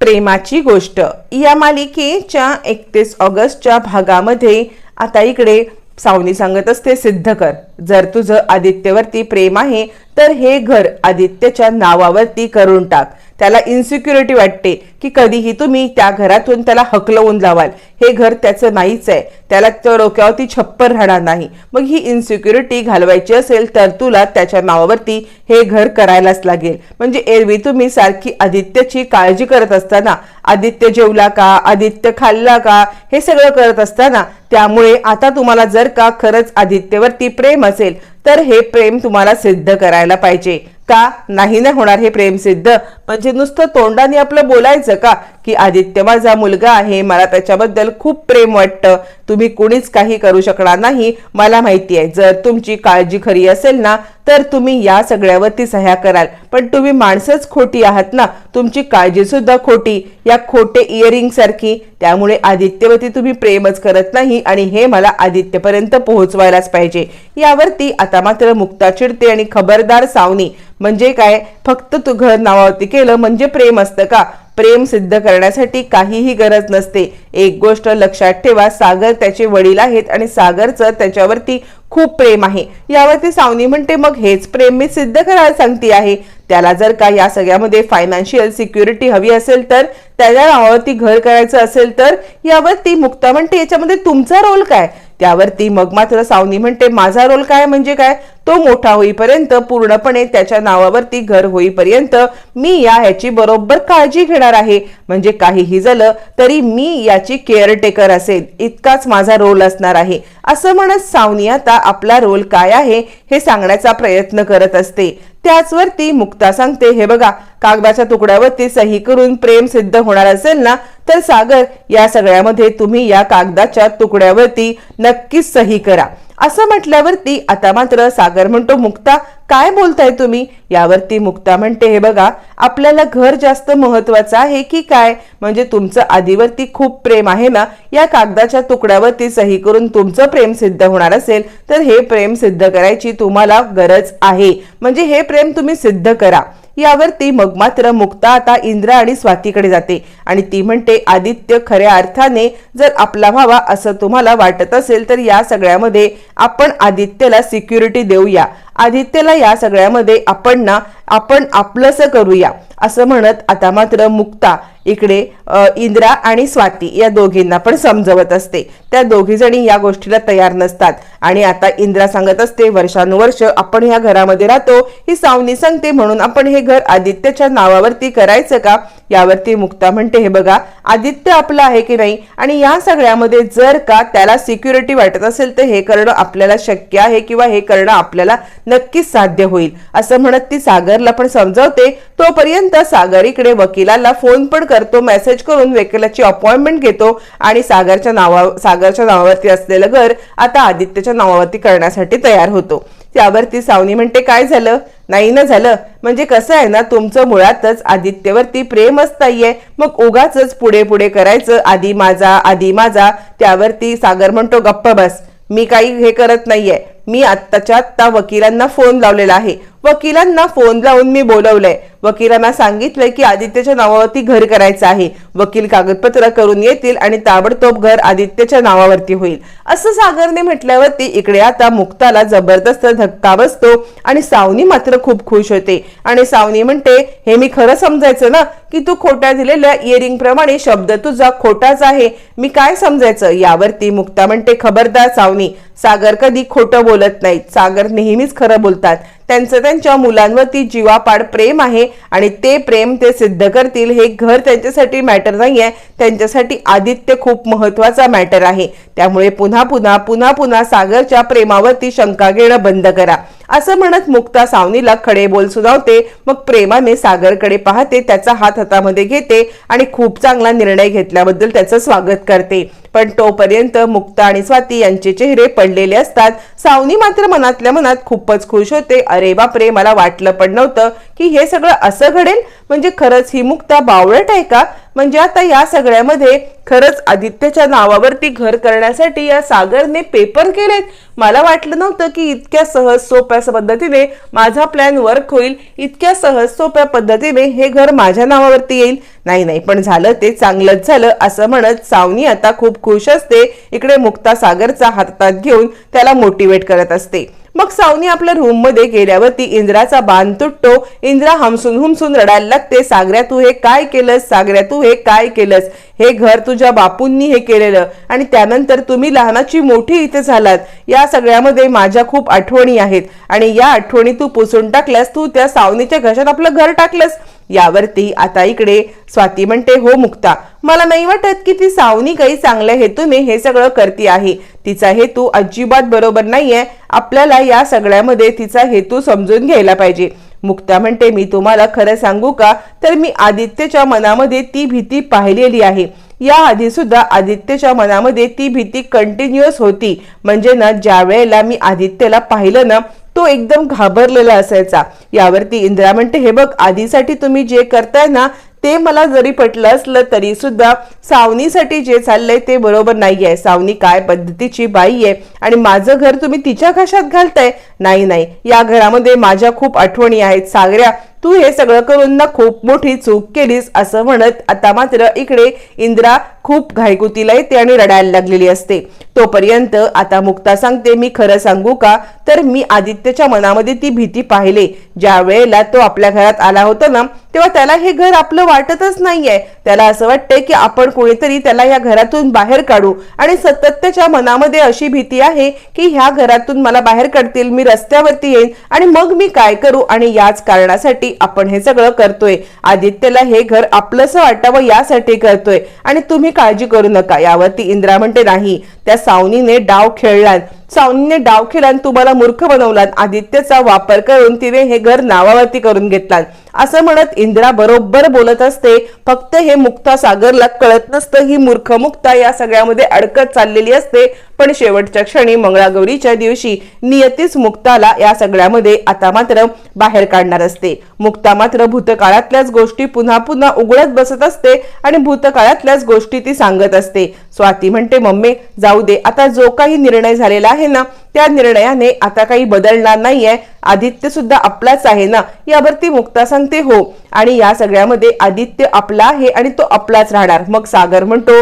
प्रेमाची गोष्ट. या मालिकेच्या एकतीस ऑगस्टच्या भागामध्ये आता इकडे सावनी सांगत असते सिद्ध कर जर तुझं आदित्यवरती प्रेम आहे तर हे घर आदित्यच्या नावावरती करून टाक. त्याला इन्सिक्युरिटी वाटते की कधीही तुम्ही त्या घरातून त्याला हकलवून लावाल. हे घर त्याचं नाहीच आहे. त्याला त्या डोक्यावरती छप्पर राहणार नाही. मग ही इन्सिक्युरिटी घालवायची असेल तर तुला त्याच्या नावावरती हे घर करायलाच लागेल. म्हणजे एरवी तुम्ही सारखी आदित्यची काळजी करत असताना आदित्य जेवला का आदित्य खाल्ला का हे सगळं करत असताना त्यामुळे आता तुम्हाला जर का खरंच आदित्यवरती प्रेम असेल तर हे प्रेम तुम्हाला सिद्ध करायला पाहिजे. का? नाही ना होणार हे प्रेम सिद्ध. म्हणजे नुसतं तोंडाने आपलं बोलायचं का? की आदित्य माझा मुलगा आहे मला त्याच्याबद्दल खूप प्रेम वाटतं. तुम्ही कुणीच काही करू शकणार नाही. मला माहिती आहे जर तुमची काळजी खरी असेल ना तर तुम्ही या सगळ्यावरती सह्या कराल. पण तुम्ही माणसंच खोटी आहात ना. तुमची काळजी सुद्धा खोटी. या खोटे इयरिंग सारखी. त्यामुळे आदित्यवरती तुम्ही प्रेमच करत नाही आणि हे मला आदित्यपर्यंत पोहोचवायलाच पाहिजे. यावरती आता मात्र मुक्ता चिडते आणि खबरदार सावनी. म्हणजे काय? फक्त तू घर नावावरती केलं म्हणजे प्रेम असतं का? प्रेम सिद्ध करण्यासाठी काहीही गरज नसते. एक गोष्ट लक्षात ठेवा सागर त्याचे वडील आहेत आणि सागरचं त्याच्यावरती खूप प्रेम आहे. यावरती सावनी म्हणते मग हेच प्रेम मी सिद्ध करायला सांगते आहे त्याला जर का या सगळ्यामध्ये फायनान्शियल सिक्युरिटी हवी असेल तर त्याला नावावरती घर करायचं असेल तर यावरती मुक्ता म्हणते याच्यामध्ये तुमचा रोल काय? त्यावरती मग मात्र सावनी म्हणते माझा रोल काय म्हणजे काय? तो मोठा होईपर्यंत पूर्णपणे त्याच्या नावावरती घर होईपर्यंत मी या ह्याची बरोबर काळजी घेणार आहे. म्हणजे काहीही झालं तरी मी याची केअरटेकर असेल. इतकाच माझा रोल असणार आहे. असं म्हणत सावनी आता आपला रोल काय आहे हे सांगण्याचा प्रयत्न करत असते. त्याचवरती मुक्ता सांगते हे बघा कागदाच्या तुकड्यावरती सही करून प्रेम सिद्ध होणार असेल ना तर सागर या सगळ्यामध्ये तुम्ही या कागदाच्या तुकड्यावरती नक्कीच सही करा. असं म्हटल्यावरती आता मात्र सागर म्हणतो मुक्ता काय बोलताय तुम्ही? यावरती मुक्ता म्हणते हे बघा आपल्याला घर जास्त महत्वाचं आहे की काय? म्हणजे तुमचं आधीवरती खूप प्रेम आहे ना या कागदाच्या तुकड्यावरती सही करून तुमचं प्रेम सिद्ध होणार असेल तर हे प्रेम सिद्ध करायची तुम्हाला गरज आहे. म्हणजे हे प्रेम तुम्ही सिद्ध करा. यावरती मग मात्र मुक्ता आता इंद्रा आणि स्वातीकडे जाते. आणि ती म्हणते आदित्य खऱ्या अर्थाने जर आपला व्हावा असं तुम्हाला वाटत असेल तर या सगळ्यामध्ये आपण आदित्यला सिक्युरिटी देऊया. आदित्यला या सगळ्यामध्ये आपण ना आपण आपलंसं करूया असं म्हणत आता मात्र मुक्ता इकडे इंद्रा आणि स्वाती या दोघींना पण समजवत असते. त्या दोघी जणी या गोष्टीला तयार नसतात. आणि आता इंद्रा सांगत असते वर्षानुवर्ष आपण ह्या घरामध्ये राहतो ही सावनी सांगते म्हणून आपण हे घर आदित्यच्या नावावरती करायचं का? यावरती मुक्ता म्हणते हे बघा आदित्य आपलं आहे की नाही? आणि या सगळ्यामध्ये जर का त्याला सिक्युरिटी वाटत असेल तर हे करणं आपल्याला शक्य आहे किंवा हे करणं आपल्याला नक्कीच साध्य होईल. असं म्हणत ती सागरला पण समजावते. तोपर्यंत सागर इकडे वकिलाला फोन पण करतो मेसेज करून वकिलाची अपॉइंटमेंट घेतो आणि सागरच्या नावा सागरच्या नावावरती असलेलं घर आता आदित्यच्या नावावरती करण्यासाठी तयार होतो. त्यावरती सावनी म्हणते काय झालं? नाही ना झालं. म्हणजे कसं आहे ना तुमचं मुळातच आदित्यवरती प्रेमच नाहीये. मग उगाच पुढे पुढे करायचं आधी माझा आधी माझा. त्यावरती सागर म्हणतो गप्प बस. मी काही हे करत नाहीये. मी आत्ताच्या आत्ता वकिलांना फोन लावलेला आहे. वकिलांना फोन लावून मी बोलवलंय. वकिलांना सांगितलंय की आदित्यच्या नावावरती घर करायचं आहे. वकील कागदपत्र करून येतील आणि ताबडतोब घर आदित्यच्या नावावरती होईल. असं सागरने म्हटल्यावरती इकडे आता मुक्ताला जबरदस्त धक्का बसतो आणि सावनी मात्र खूप खुश होते. आणि सावनी म्हणते हे मी खरं समजायचं ना की तू खोट्या दिलेल्या इयरिंग प्रमाणे शब्द तुझा खोटाच आहे. मी काय समजायचं? यावरती मुक्ता म्हणते खबरदार सावनी सागर कधी खोटं बोलत नाहीत. सागर नेहमीच खरं बोलतात. त्यांचं त्यांच्या मुलांवरती जीवापाड प्रेम आहे आणि ते प्रेम ते सिद्ध करतील. हे घर त्यांच्यासाठी मॅटर नाही आहे त्यांच्यासाठी आदित्य खूप महत्त्वाचा मॅटर आहे. त्यामुळे पुन्हा पुन्हा पुन्हा पुन्हा सागरच्या प्रेमावरती शंका घेणं बंद करा. असं म्हणत मुक्ता सावनीला खडे बोल सुनावते. मग प्रेमाने सागरकडे पाहते त्याचा हात हातामध्ये घेते आणि खूप चांगला निर्णय घेतल्याबद्दल त्याचं स्वागत करते. पण तोपर्यंत मुक्ता आणि स्वाती यांचे चेहरे पडलेले असतात. सावनी मात्र मनातल्या मनात खूपच खुश होते. अरे बापरे मला वाटलं पण नव्हतं की हे सगळं असं घडेल. म्हणजे खरंच ही मुक्ता बावळट आहे का? म्हणजे आता या सगळ्यामध्ये खरंच आदित्यच्या नावावरती घर करण्यासाठी या सागरने पेपर केलेत. मला वाटलं नव्हतं की इतक्या सहज सोप्या पद्धतीने माझा प्लॅन वर्क होईल. इतक्या सहज सोप्या पद्धतीने हे घर माझ्या नावावरती येईल. नाही नाही पण झालं ते चांगलंच झालं असं म्हणत सावनी आता खूप खुश असते. इकडे मुक्ता सागरचा हातात घेऊन त्याला मोटिवेट करत असते. मग सावनी आपल्या रूममध्ये गेल्यावरती इंद्राचा बांध तुटतो. इंद्रा हमसून हुमसून रडायला लागते. सागऱ्या तू हे काय केलंस? सागऱ्या तू हे काय केलंस? हे घर तुझ्या बापूंनी हे केलेलं. आणि त्यानंतर तुम्ही लहानाची मोठी इथे झालात. या सगळ्यामध्ये माझ्या खूप आठवणी आहेत. आणि या आठवणी तू पुसून टाकल्यास तू त्या सावनीच्या घशात आपलं घर टाकलंस. यावरती आता इकडे स्वाती म्हणते हो मुक्ता मला नाही वाटत की ती सावनी काही चांगल्या हेतूने हे सगळं करते आहे. तिचा हेतू अजिबात बरोबर नाहीये. आपल्याला या सगळ्यामध्ये तिचा हेतू समजून घ्यायला पाहिजे. मुक्ता म्हणते मी तुम्हाला खरं सांगू का? तर मी आदित्यच्या मनामध्ये ती भीती पाहिलेली आहे. या आधी सुद्धा आदित्यच्या मनामध्ये ती भीती कंटिन्युअस होती. म्हणजे ना ज्या वेळेला मी आदित्यला पाहिलं ना तो एकदम घाबरलेला असायचा. यावरती इंदिरा म्हणते हे बघ आधीसाठी तुम्ही जे करताय ना ते मला जरी पटलं असलं तरी सुद्धा सावनीसाठी जे चाललंय ते बरोबर नाही आहे सावनी काय पद्धतीची बाई आहे आणि माझं घर तुम्ही तिच्या घशात घालताय? नाही नाही. या घरामध्ये माझ्या खूप आठवणी आहेत. सागऱ्या तू हे सगळं करून ना खूप मोठी चूक केलीस असं म्हणत आता मात्र इकडे इंद्रा खूप घायकुतीला येते आणि रडायला लागलेली असते. तोपर्यंत आता मुक्ता सांगते मी खरं सांगू का? तर मी आदित्यच्या मनामध्ये ती भीती पाहिले. ज्या वेळेला तो आपल्या घरात आला होता ना तेव्हा त्याला हे घर आपलं वाटतच नाहीये. त्याला असं वाटतंय की आपण कोणीतरी त्याला या घरातून बाहेर काढू. आणि सतत त्याच्या मनामध्ये अशी भीती आहे की ह्या घरातून मला बाहेर काढतील मी रस्त्यावरती येईन आणि मग मी काय करू? आणि याच कारणासाठी आपण हे सगळं करतोय. आदित्यला हे घर आपलंसं वाटावं यासाठी करतोय. आणि तुम्ही काळजी करू नका. यावरती इंद्रा म्हणते नाही. त्या सावनीने डाव खेळला सावनीने डाव केला तुम्हाला मूर्ख बनवलात. आदित्यचा वापर करून तिने हे घर नावावरती करून घेतला असं म्हणत इंदिरा बरोबर बोलत असते. फक्त हे मुक्ता सागरला कळत नसतं. ही मूर्ख मुक्ता या सगळ्यामध्ये अडकत चाललेली असते. पण शेवटच्या क्षणी मंगळागौरीच्या दिवशी नियतीच मुक्ताला या सगळ्यामध्ये आता मात्र बाहेर काढणार असते. मुक्ता मात्र भूतकाळातल्याच गोष्टी पुन्हा पुन्हा उघडत बसत असते आणि भूतकाळातल्याच गोष्टी ती सांगत असते. स्वाती म्हणते मम्मी जाऊ दे. आता जो काही निर्णय झालेला आहे ना त्या निर्णयाने आता काही बदलणार नाहीये. आदित्य सुद्धा आपलाच आहे ना. यावरती मुक्ता सांगते हो. आणि या सगळ्यामध्ये आदित्य आपला आहे आणि तो आपलाच राहणार. मग सागर म्हणतो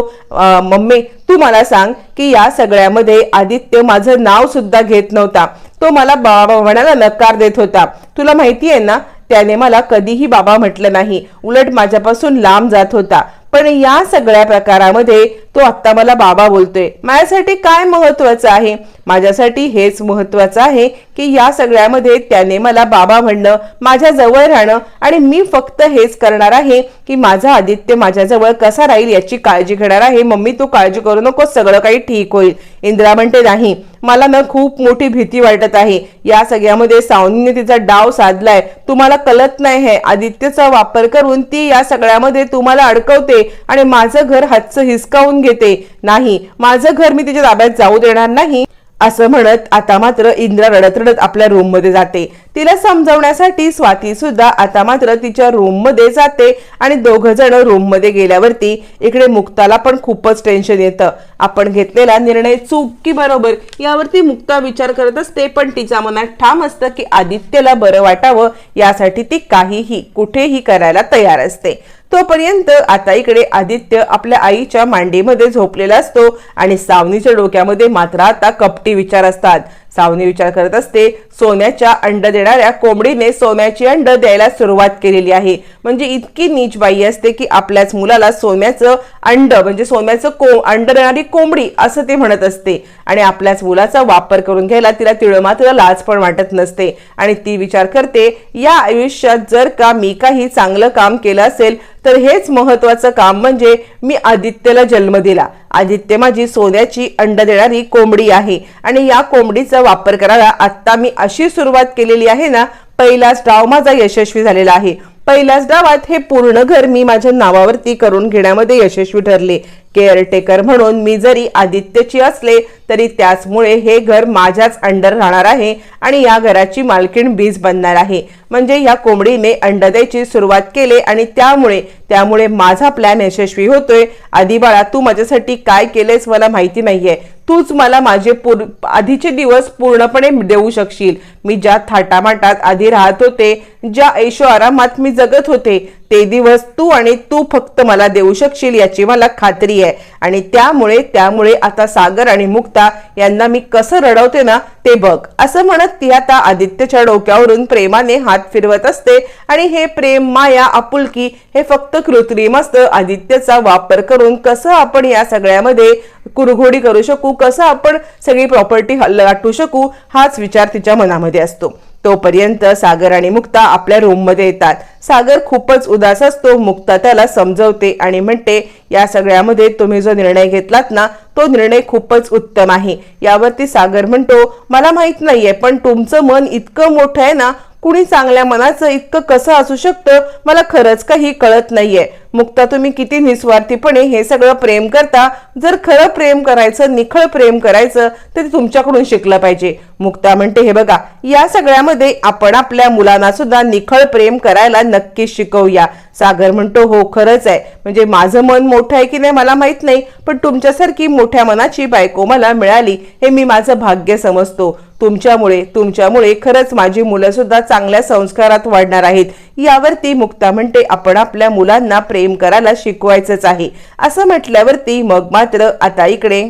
मम्मी तू मला सांग की या सगळ्यामध्ये आदित्य माझं नाव सुद्धा घेत नव्हता. तो मला बाबा म्हणायला नकार देत होता. तुला माहिती आहे ना त्याने मला कधीही बाबा म्हटलं नाही. उलट माझ्यापासून लांब जात होता. पण या सगळ्या प्रकारामध्ये तो आत्ता मला बाबा बोलतोय. माझ्यासाठी काय महत्वाचं आहे? माझ्यासाठी हेच महत्वाचं आहे की या सगळ्यामध्ये त्याने मला बाबा म्हणणं माझ्या जवळ राहणं आणि मी फक्त हेच करणार आहे की माझा आदित्य माझ्याजवळ कसा राहील याची काळजी घेणार आहे. मम्मी तू काळजी करू नको सगळं काही ठीक होईल. इंदिरा म्हणते नाही मला ना खूप मोठी भीती वाटत आहे. या सगळ्यामध्ये सावनीने तिचा डाव साधलाय. तुम्हाला कळत नाही हे. आदित्यचा वापर करून ती या सगळ्यामध्ये तुम्हाला अडकवते आणि माझं घर हातचं हिसकावून घेते. नाही माझं घर मी तिच्या ताब्यात जाऊ देणार नाही. असं म्हणत आता मात्र इंद्रा रडत रडत आपल्या रूममध्ये जाते. तिला समजवण्यासाठी स्वाती सुद्धा आता मात्र तिच्या रूममध्ये जाते आणि दोघं जण रूममध्ये गेल्यावरती इकडे मुक्ताला पण खूपच टेन्शन येतं. आपण घेतलेला निर्णय चूक की बरोबर यावरती मुक्ता विचार करत असते पण तिच्या मनात ठाम असतं की आदित्यला बरं वाटावं यासाठी ती काहीही कुठेही करायला तयार असते. तोपर्यंत आता इकडे आदित्य आपल्या आईच्या मांडीमध्ये झोपलेला असतो आणि सावनीच्या डोक्यामध्ये मात्र आता कपटी विचार असतात. सावनी विचार करत असते सोन्याच्या अंड देणाऱ्या कोंबडीने सोन्याची अंड द्यायला सुरुवात केलेली आहे. म्हणजे इतकी नीच बाई असते की आपल्याच मुलाला सोन्याचं अंड म्हणजे सोन्याचं को अंड देणारी कोंबडी असं ते म्हणत असते. आणि आपल्याच मुलाचा वापर करून घ्यायला तिला तिळमा तिला लाज पण वाटत नसते. आणि ती विचार करते या आयुष्यात जर का मी काही चांगलं काम केलं असेल तर हेच महत्वाचं काम म्हणजे मी आदित्यला जन्म दिला. आदित्य माझी सोन्याची अंड देणारी कोंबडी आहे आणि या कोंबडीचा वापर करायला आत्ता मी अशी सुरुवात केलेली आहे ना पहिलाच डाव माझा यशस्वी झालेला आहे. पहिल्याच डावात हे पूर्ण घर मी माझ्या नावावरती करून घेण्यामध्ये यशस्वी ठरले. केअरटेकर म्हणून मी जरी आदित्यची असले तरी त्याचमुळे हे घर माझ्याच अंडर राहणार आहे आणि या घराची मालकीण बीज बनणार आहे. म्हणजे या कोंबडीने अंड द्यायची सुरुवात केली आणि त्यामुळे त्यामुळे माझा प्लॅन यशस्वी होतोय. आधी बाळा तू माझ्यासाठी काय केलेस मला माहिती नाहीये. तूच मला माझे पूर आधीचे दिवस पूर्णपणे देऊ शकशील. मी ज्या थाटामाटात आधी राहत होते ज्या ऐशो आरामात मी जगत होते ते दिवस तू आणि तू फक्त मला देऊ शकशील याची मला खात्री आहे. आणि त्यामुळे त्यामुळे आता सागर आणि मुक्ता यांना मी कसं रडवते ना ते बघ. असं म्हणत ती आता आदित्यच्या डोक्यावरून प्रेमाने हात फिरवत असते. आणि हे प्रेम माया आपुलकी हे फक्त कृत्रिम असतं. आदित्यचा वापर करून कसं आपण या सगळ्यामध्ये कुरघोडी करू शकू? कसं आपण सगळी प्रॉपर्टी लाटू शकू? हाच विचार तिच्या मनामध्ये असतो. तोपर्यंत सागर आणि मुक्ता आपल्या रूममध्ये येतात. सागर खूपच उदास असतो. मुक्ता त्याला समजवते आणि म्हणते या सगळ्यामध्ये तुम्ही जो निर्णय घेतलात ना तो निर्णय खूपच उत्तम आहे. यावरती सागर म्हणतो मला माहीत नाहीये पण तुमचं मन इतकं मोठं आहे ना कुणी चांगल्या मनाचं इतकं कसं असू शकतं मला खरंच काही कळत नाहीये. मुक्ता तुम्ही किती निस्वार्थीपणे हे सगळं प्रेम करता जर खरं प्रेम करायचं निखळ प्रेम करायचं तर ते तुमच्याकडून शिकलं पाहिजे. मुक्ता म्हणते हे बघा या सगळ्यामध्ये आपण आपल्या मुलांना सुद्धा निखळ प्रेम करायला नक्कीच शिकवूया. सागर म्हणतो हो खरंच आहे. म्हणजे माझं मन मोठं आहे की नाही मला माहीत नाही पण तुमच्यासारखी मोठ्या मनाची बायको मला मिळाली हे मी माझं भाग्य समजतो. तुमच्यामुळे तुमच्यामुळे खरंच माझी मुलं सुद्धा चांगल्या संस्कारात वाढणार आहेत. यावरती मुक्ता म्हणते आपण आपल्या मुलांना प्रेम करायला शिकवायचंच आहे. असं म्हटल्यावरती मग मात्र आता इकडे.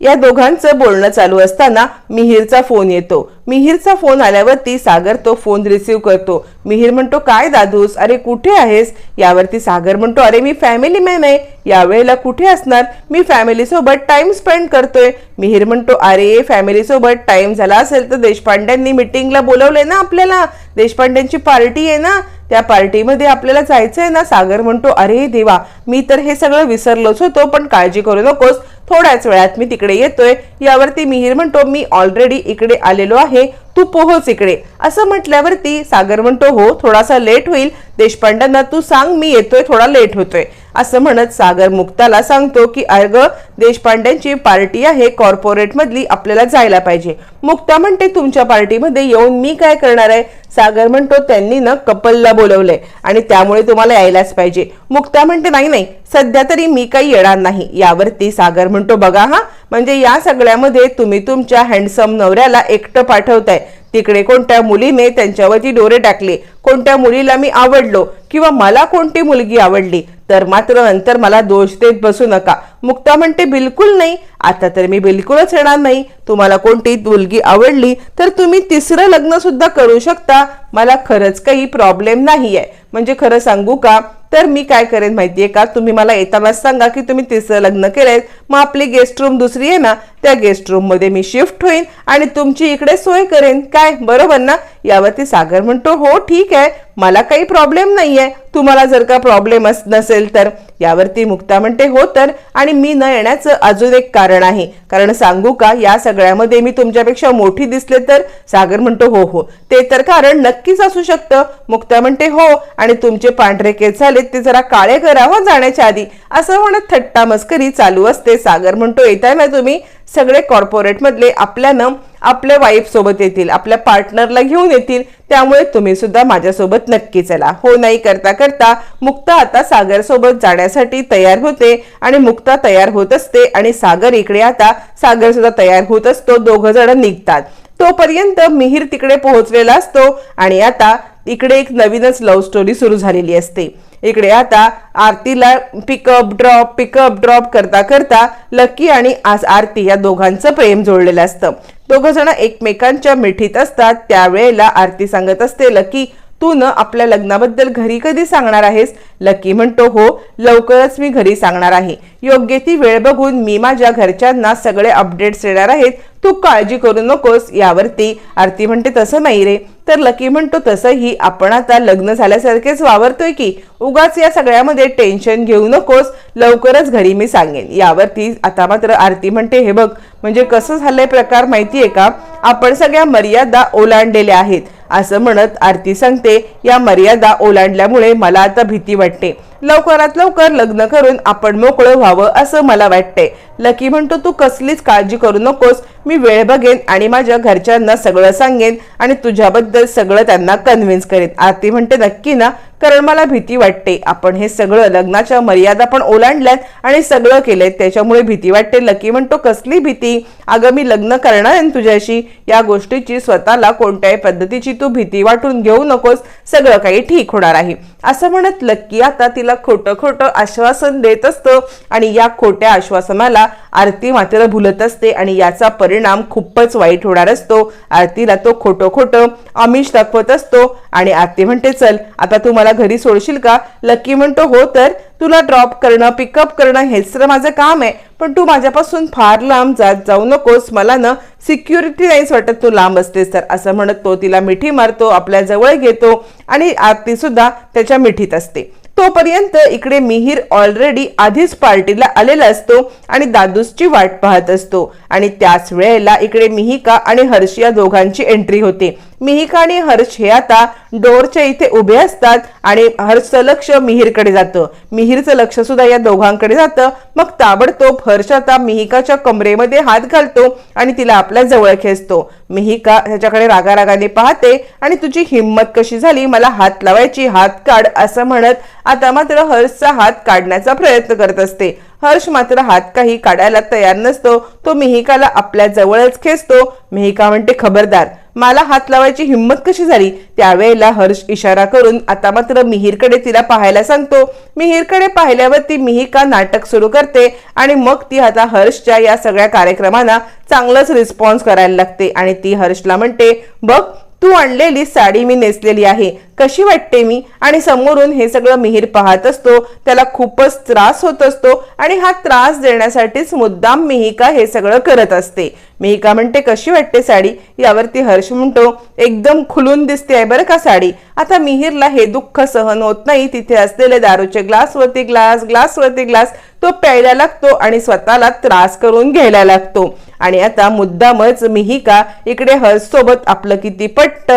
या दोघांचं बोलणं चालू असताना मिहीरचा फोन येतो. मिहीरचा फोन आल्यावरती सागर तो फोन रिसीव करतो. मिहीर म्हणतो काय दादूस? अरे कुठे आहेस? यावरती सागर म्हणतो अरे मी फॅमिली मॅन आहे. यावेळेला कुठे असणार? मी फॅमिली सोबत टाइम स्पेंड करतोय. मिहीर म्हणतो अरे फॅमिली सोबत टाइम झाला असेल तर देशपांड्यांनी मिटिंगला बोलवलंय ना आपल्याला? देशपांड्यांची पार्टी आहे ना? त्या पार्टीमध्ये आपल्याला जायचं आहे ना? सागर म्हणतो अरे देवा मी तर हे सगळं विसरलोच होतो पण काळजी करू नकोस. थोड्याच वेळात मी तिकडे येतोय. यावरती मिहीर म्हणतो मी ऑलरेडी इकडे आलेलो आहे. तू पोहोच इकडे. असं म्हटल्यावरती सागर म्हणतो हो थोडासा लेट होईल. देशपांड्यांना तू सांग मी येतोय थोडा लेट होतोय. असं म्हणत सागर मुक्ताला सांगतो की अर्ग देशपांड्यांची पार्टी आहे कॉर्पोरेट मधली आपल्याला जायला पाहिजे. मुक्ता म्हणते तुमच्या पार्टीमध्ये येऊन मी काय करणार आहे? सागर म्हणतो त्यांनी ना कपलला बोलवलंय आणि त्यामुळे तुम्हाला यायलाच पाहिजे. मुक्ता म्हणते नाही नाही सध्या तरी मी काही येणार नाही. यावरती सागर म्हणतो बघा हा म्हणजे या सगळ्यामध्ये तुम्ही तुमच्या हँडसम नवऱ्याला एकटं पाठवताय. तिकडे कोणत्या मुलीने त्यांच्यावरती डोरे टाकले? कोणत्या मुलीला मी आवडलो? किंवा मला कोणती मुलगी आवडली? तर मात्र नंतर मला दोष देत बसू नका. मुक्ता म्हणते बिलकुल नाही. आता तर मी बिलकुलच येणार नाही. तुम्हाला कोणती मुलगी आवडली तर तुम्ही तिसरं लग्न सुद्धा करू शकता. मला खरंच काही प्रॉब्लेम नाही आहे म्हणजे खरं सांगू का? तर मी काय करेन माहितीये का? तुम्ही मला येतानाच सांगा की तुम्ही तिसरं लग्न केलंय. मग आपली गेस्ट रूम दुसरी आहे ना त्या गेस्ट रूममध्ये मी शिफ्ट होईन आणि तुमची इकडे सोय करेन. काय? बरोबर ना? यावरती सागर म्हणतो हो ठीक आहे. मला काही प्रॉब्लेम नाहीये. तुम्हाला जर का प्रॉब्लेम नसेल तर. यावरती मुक्ता म्हणते हो तर. आणि मी न येण्याचं अजून एक कारण आहे. कारण सांगू का या सगळ्यामध्ये मी तुमच्यापेक्षा मोठी दिसले तर? सागर म्हणतो हो हो. ते तर कारण नक्कीच असू शकतं. मुक्ता म्हणते हो. आणि तुमचे पांढरे केस आहेत ते जरा काळे करावं जाण्याच्या आधी. असं म्हणत थट्टा मस्करी चालू असते. सागर म्हणतो येताय ना तुम्ही? सगळे कॉर्पोरेट मधले आपल्यानं आपल्या वाईफ सोबत येतील आपल्या पार्टनरला घेऊन येतील. त्यामुळे तुम्ही सुद्धा माझ्यासोबत नक्की चला. हो नाही. करता करता. मुक्ता आता सागर सोबत जाण्यासाठी तयार होते आणि मुक्ता तयार होत असते आणि सागर इकडे आता सागर सुद्धा तयार होत असतो. दोघ जण निघतात. तोपर्यंत मिहीर तिकडे पोहोचलेला असतो आणि आता इकडे एक नवीनच लव्ह स्टोरी सुरू झालेली असते. इकडे आता आरतीला पिकअप ड्रॉप पिकअप ड्रॉप करता करता लकी आणि आज आरती या दोघांचं प्रेम जोडलेलं असतं. दोघं जण एकमेकांच्या मिठीत असतात त्यावेळेला आरती सांगत असते लकी तू न आपल्या लग्नाबद्दल घरी कधी सांगणार आहेस? लकी म्हणतो हो लवकरच मी घरी सांगणार आहे. योग्य ती वेळ बघून मी माझ्या घरच्यांना सगळे अपडेट्स देणार आहेत. तू काळजी करू नकोस यावरती. आरती म्हणते तसं नाही रे. तर लकी म्हणतो तसंही आपण आता लग्न झाल्यासारखेच वावरतोय की? उगाच या सगळ्यामध्ये टेन्शन घेऊ नकोस. लवकरच घरी मी सांगेन. यावरती आता मात्र आरती म्हणते हे बघ म्हणजे कसं झालंय प्रकार माहितीये का? आपण सगळ्या मर्यादा ओलांडलेल्या आहेत. असं म्हणत आरती सांगते या मर्यादा ओलांडल्यामुळे मला आता भीती वाटते. लवकरात लवकर लग्न करून आपण मोकळं व्हावं असं मला वाटतंय. लकी म्हणतो तू कसलीच काळजी करू नकोस. मी वेळ बघेन आणि माझ्या घरच्यांना सगळं सांगेन आणि तुझ्याबद्दल सगळं त्यांना कन्व्हिन्स करेन. आरती म्हणते नक्की ना. कारण मला भीती वाटते. आपण हे सगळं लग्नाच्या मर्यादा पण ओलांडल्यात आणि सगळं केलंय. त्याच्यामुळे भीती वाटते. लकी म्हणतो कसली भीती? अगं मी लग्न करणार आहे तुझ्याशी? या गोष्टीची स्वतःला कोणत्याही पद्धतीची तू भीती वाटून घेऊ नकोस. सगळं काही ठीक होणार आहे. असं म्हणत लक्की आता तिला खोटं खोटं आश्वासन देत असतं आणि या खोट्या आश्वासनाला आरती मात्र भुलत असते आणि याचा परिणाम खूपच वाईट होणार असतो. आरतीला तो खोटं खोटं आमिष दाखवत असतो आणि आरती म्हणते चल आता तू मला घरी सोडशील का? लक्की म्हणतो हो तर तुला ड्रॉप करणं पिकअप करणं हेच तर माझं काम आहे. पण तू माझ्यापासून फार लांब जात जाऊ नकोस. मला ना सिक्युरिटी नाहीच वाटत. तू लांब असतेस तर. असं म्हणत तो तिला मिठी मारतो आपल्या जवळ घेतो आणि आरती सुद्धा त्याच्या मिठीत असते. तोपर्यंत इकडे मिहीर ऑलरेडी आधीच पार्टीला आलेला असतो आणि दादूसची वाट पाहत असतो. आणि त्याच वेळेला इकडे मिहिका आणि हर्ष या दोघांची एंट्री होते. मिहिका आणि हर्ष हे आता डोरच्या इथे उभे असतात आणि हर्षचं लक्ष मिहीरकडे जातं. मिहीरचं लक्ष सुद्धा या दोघांकडे जातं. मग ताबडतोब हर्ष आता मिहिकाच्या कमरेमध्ये हात घालतो आणि तिला आपल्या जवळ खेचतो. मिहिका त्याच्याकडे रागारागाने पाहते आणि तुझी हिंमत कशी झाली? मला हात लावायची हात काढ असं म्हणत आता मात्र हर्षचा हात काढण्याचा प्रयत्न करत असते. हर्ष मात्र हात काही काढायला तयार नसतो. तो मिहिकाला आपल्या जवळच खेचतो. मिहिका म्हणते खबरदार मला हात लावायची हिंमत कशी झाली? त्यावेळेला हर्ष इशारा करून आता मात्र मिहीरकडे तिला पाहायला सांगतो. मिहीरकडे पाहिल्यावर ती मिहिका नाटक सुरू करते आणि मग ती आता हर्षच्या या सगळ्या कार्यक्रमांना चांगलंच रिस्पॉन्स करायला लागते आणि ती हर्षला म्हणते बघ तू आणलेली साडी मी नेसलेली आहे. कशी वाटते मी? आणि समोरून हे सगळं मिहीर पाहत असतो. त्याला खूपच त्रास होत असतो आणि हा त्रास देण्यासाठीच मुद्दाम मिहिका हे सगळं करत असते. मिहिका म्हणते कशी वाटते साडी? यावरती हर्ष म्हणतो एकदम खुलून दिसते आहे बरं का साडी? आता मिहीरला हे दुःख सहन होत नाही. तिथे असलेले दारूचे ग्लासवरती ग्लास ग्लासवरती ग्लास तो प्यायला लागतो आणि स्वतःला त्रास करून घ्यायला लागतो. आणि आता मुद्दामच मिहिका इकडे हर्ष सोबत आपलं किती पट्ट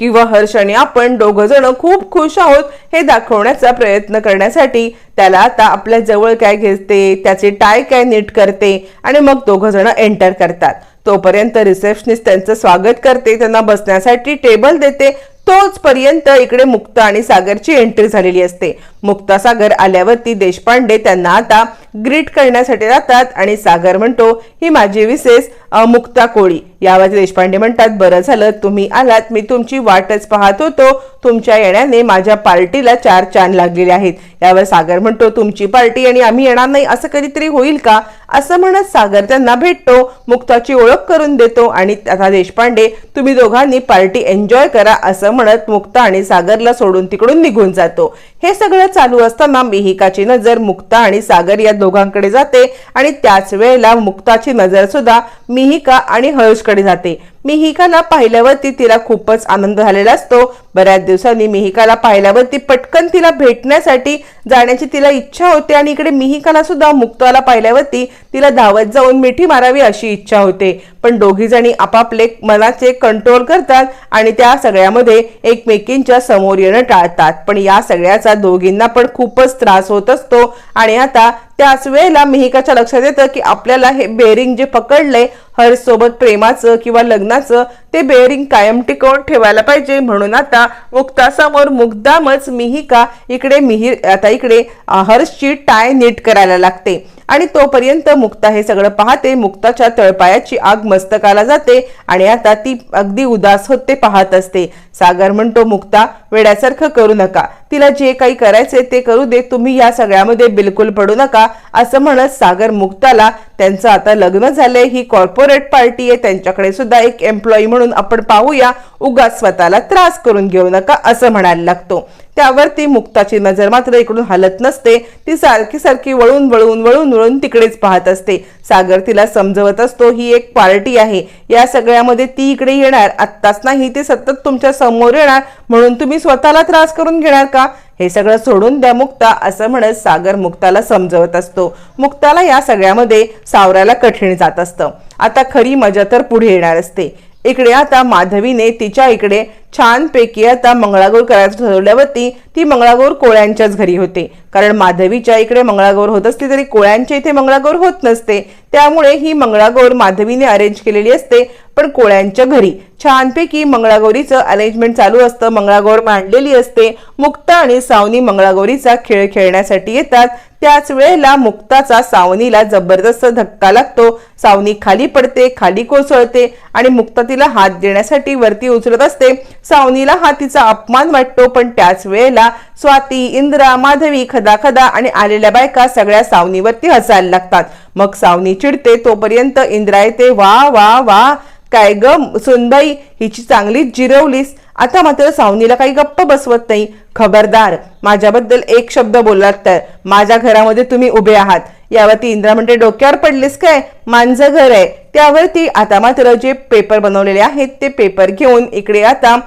किंवा हर्ष आणि आपण दोघ जण खूप खुश आहोत हे दाखवण्याचा प्रयत्न करण्यासाठी त्याला आता आपल्या जवळ काय घेते त्याचे टाय काय नीट करते आणि मग दोघ जण एंटर करतात. तोपर्यंत रिसेप्शनिस्ट त्यांचं स्वागत करते त्यांना बसण्यासाठी टेबल देते. तोच पर्यंत इकडे मुक्ता आणि सागरची एंट्री झालेली असते. मुक्ता सागर आल्यावरती देशपांडे त्यांना आता ग्रीट करण्यासाठी जातात आणि सागर म्हणतो ही माझी विशेष मुक्ता कोळी. यावर देशपांडे म्हणतात बरं झालं तुम्ही आलात. मी तुमची वाटच पाहत होतो. तुमच्या येण्याने माझ्या पार्टीला चार चान लागलेले आहेत. यावर सागर म्हणतो तुमची पार्टी आणि आम्ही येणार नाही. असं कधीतरी होईल का? असं म्हणत सागर त्यांना भेटतो मुक्ताची ओळख करून देतो. आणि आता देशपांडे तुम्ही दोघांनी पार्टी एन्जॉय करा असं म्हणत मुक्ता आणि सागरला सोडून तिकडून निघून जातो. हे सगळं चालू असताना मिहिकाची नजर मुक्ता आणि सागर या दोघांकडे जाते आणि त्याच वेळेला मुक्ताची नजर सुद्धा मिहिका आणि हर्षकडे जाते. मिहिकाला पाहिल्यावरती तिला खूपच आनंद झालेला असतो. बऱ्याच दिवसांनी मिहिकाला पाहिल्यावरती पटकन तिला भेटण्यासाठी जाण्याची तिला इच्छा होते आणि इकडे मिहिकाला सुद्धा मुक्ताला पाहिल्यावरती तिला धावत जाऊन मिठी मारावी अशी इच्छा होते. पण दोघी जणी आपापले मनाचे कंट्रोल करतात आणि त्या सगळ्यामध्ये एकमेकींच्या समोर येणं टाळतात. पण या सगळ्याचा दोघींना पण खूपच त्रास होत असतो आणि आता त्याच वेळेला मिहिकाच्या लक्षात येतं की आपल्याला हे बेरिंग जे पकडलंय हर्ष सोबत प्रेमाचं किंवा लग्न लग्नाचं ते बेअरिंग कायम टिकवून ठेवायला पाहिजे. म्हणून आता मुक्तासमोर मुद्दामच मिहिका इकडे मिही आता इकडे हर्षची टाय नीट करायला लागते. आणि तोपर्यंत मुक्ता हे सगळं पाहते. मुक्ताच्या तळपायाची आग मस्तकाला जाते आणि आता ती अगदी उदास होते पाहत असते. सागर म्हणतो मुक्ता वेड्यासारखं करू नका. तिला जे काही करायचे ते करू दे. तुम्ही या सगळ्यामध्ये बिलकुल पडू नका. असं म्हणत सागर मुक्ताला त्यांचं आता लग्न झालंय. ही कॉर्पोरेट पार्टी आहे. त्यांच्याकडे सुद्धा एक एम्प्लॉई म्हणून आपण पाहूया. उगाच स्वतःला त्रास करून घेऊ नका असं म्हणायला लागतो. त्यावर ती मुक्ताची नजर मात्र इकडून हलत नसते. ती सारखी सारखी वळून वळून वळून वळून तिकडेच पाहत असते. सागर तिला समजवत असतो ही एक पार्टी आहे. या सगळ्यामध्ये ती इकडे येणार. आत्ताच नाही ती सतत तुमच्या समोर येणार म्हणून तुम्ही स्वतःला त्रास करून घेणार का? हे सगळं सोडून द्या मुक्ता असं म्हणत सागर मुक्ताला समजवत असतो. मुक्ताला या सगळ्यामध्ये सावरायला कठीण जात असतं. आता खरी मजा तर पुढे येणार असते. इकडे आता माधवीने तिच्या इकडे छानपैकी आता मंगळागौर करायचं ठरवल्यावरती ती मंगळागौर कोळ्यांच्याच घरी होते. कारण माधवीच्या इकडे मंगळागौर होत असली तरी कोळ्यांच्या इथे मंगळागौर होत नसते. त्यामुळे ही मंगळागौर माधवीने अरेंज केलेली असते पण कोळ्यांच्या घरी. छानपैकी मंगळागौरीचं अरेंजमेंट चालू असतं. मंगळागौर मांडलेली असते. मुक्ता आणि सावनी मंगळागौरीचा खेळ खेळण्यासाठी येतात. त्याच वेळेला मुक्ताचा सावनीला जबरदस्त धक्का लागतो. सावनी खाली पडते खाली कोसळते आणि मुक्ता तिला हात देण्यासाठी वरती उचलत असते. सावनीला हा तिचा अपमान वाटतो पण त्याच वेळेला स्वाती इंद्रा माधवी खदा खदा आणि आलेल्या बायका सगळ्या सावनीवरती हसायला लागतात. मग सावनी चिडते तोपर्यंत इंद्रा येते वा वा वा काय ग सुनबाई हिची चांगलीच जिरवलीस. आता मात्र सावनीला काही गप्प बसवत नाही. खबरदार माझ्याबद्दल एक शब्द बोललात तर. माझ्या घरामध्ये तुम्ही उभे आहात. यावरती इंद्रा म्हणते डोक्यावर पडलीस काय? माझं घर आहे. त्यावरती आता मात्र जे पेपर बनवलेले आहेत ते पेपर घेऊन इकडे आता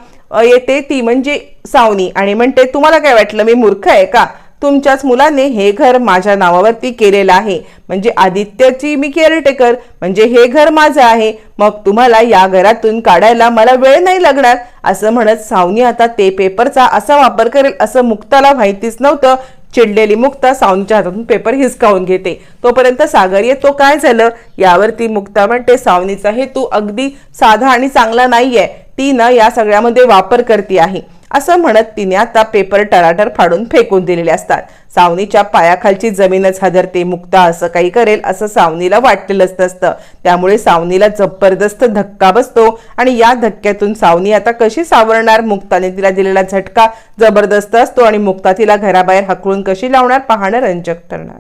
येते ती म्हणजे सावनी. आणि म्हणते तुम्हाला काय वाटलं? मी मूर्ख आहे का? तुमच्याच मुलाने हे घर माझ्या नावावरती केलेलं आहे. म्हणजे आदित्यची मी केअरटेकर म्हणजे हे घर माझं आहे. मग तुम्हाला या घरातून काढायला मला वेळ नाही लागणार. असं म्हणत सावनी आता ते पेपरचा असा वापर करेल असं मुक्ताला माहितीच नव्हतं. चिडलेली मुक्ता सावनीच्या हातातून पेपर हिसकावून घेते. तोपर्यंत सागर येतो काय झालं? यावरती मुक्ता म्हणते सावनीचा हेतू अगदी साधा आणि चांगला नाहीये. ती ना या सगळ्यामध्ये वापर करते आहे. असं म्हणत तिने आता पेपर टराटर फाडून फेकून दिलेले असतात. सावनीच्या पायाखालची जमीनच हादरते मुक्ता असं काही करेल असं सावनीला वाटलेलंच नसतं. त्यामुळे सावनीला जबरदस्त धक्का बसतो आणि या धक्क्यातून सावनी आता कशी सावरणार? मुक्ताने तिला दिलेला झटका जबरदस्त असतो आणि मुक्ता तिला घराबाहेर हकलून कशी लावणार? पाहणं रंजक ठरणार.